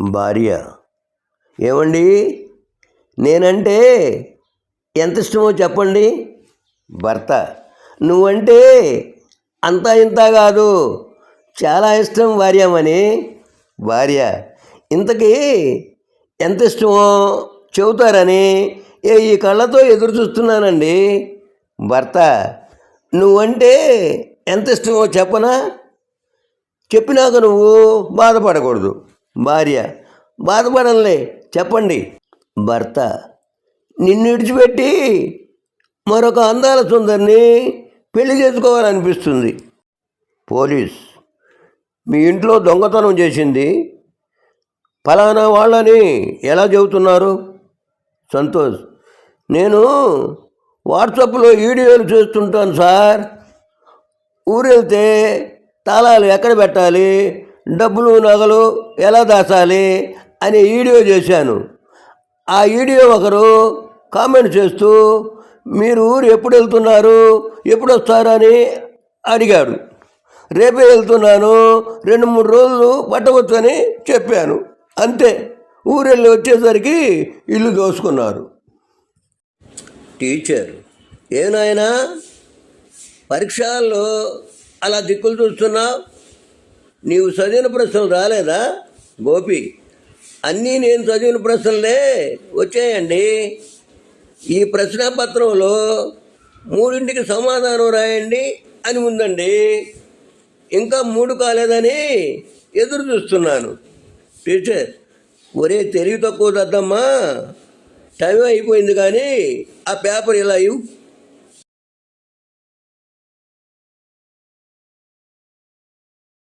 భార్య. ఏమండి? నేనంటే ఎంత ఇష్టమో చెప్పండి. భర్త. నువ్వంటే అంతా ఇంత కాదు. చాలా ఇష్టం భార్యమని. భార్య. ఇంతకీ ఎంత ఇష్టమో చెబుతారని ఏ ఈ కళ్ళతో ఎదురు చూస్తున్నానండి. భర్త. నువ్వంటే ఎంత ఇష్టమో చెప్పనా? చెప్పినాక నువ్వు బాధపడకూడదు. భార్య. బాధపడంలే చెప్పండి. భర్త నిన్ను విడిచిపెట్టి మరొక అందాల సుందరిని పెళ్ళి చేసుకోవాలనిపిస్తుంది. పోలీస్ మీ ఇంట్లో దొంగతనం చేసింది. ఫలానా వాళ్ళని ఎలా చెబుతున్నారు? సంతోష్ నేను వాట్సాప్లో వీడియోలు చేస్తుంటాను సార్. ఊరెళ్తే తాళాలు ఎక్కడ పెట్టాలి? డబ్బులు నగలు ఎలా దాచాలి అనే వీడియో చేశాను. ఆ వీడియో ఒకరు కామెంట్ చేస్తూ మీరు ఊరు ఎప్పుడు వెళ్తున్నారు? ఎప్పుడు వస్తారని అడిగాడు. రేపే వెళ్తున్నాను. రెండు మూడు రోజులు పట్టవచ్చని చెప్పాను. అంతే. ఊరెళ్ళి వచ్చేసరికి ఇల్లు దోసుకున్నారు. టీచర్ ఏనాయనా? పరీక్షల్లో అలా దిక్కులు చూస్తున్నావు? నీవు చదివిన ప్రశ్నలు రాలేదా? గోపి అన్నీ నేను చదివిన ప్రశ్నలే వచ్చాయండి. ఈ ప్రశ్నపత్రంలో మూడింటికి సమాధానం రాయండి అని ఉందండి. ఇంకా మూడు కాలేదని ఎదురు చూస్తున్నాను. టీచర్ ఒరే తెలివి తక్కువ దద్దమ్మా. టైం అయిపోయింది కానీ ఆ పేపర్ ఇలా ఇవ్వు.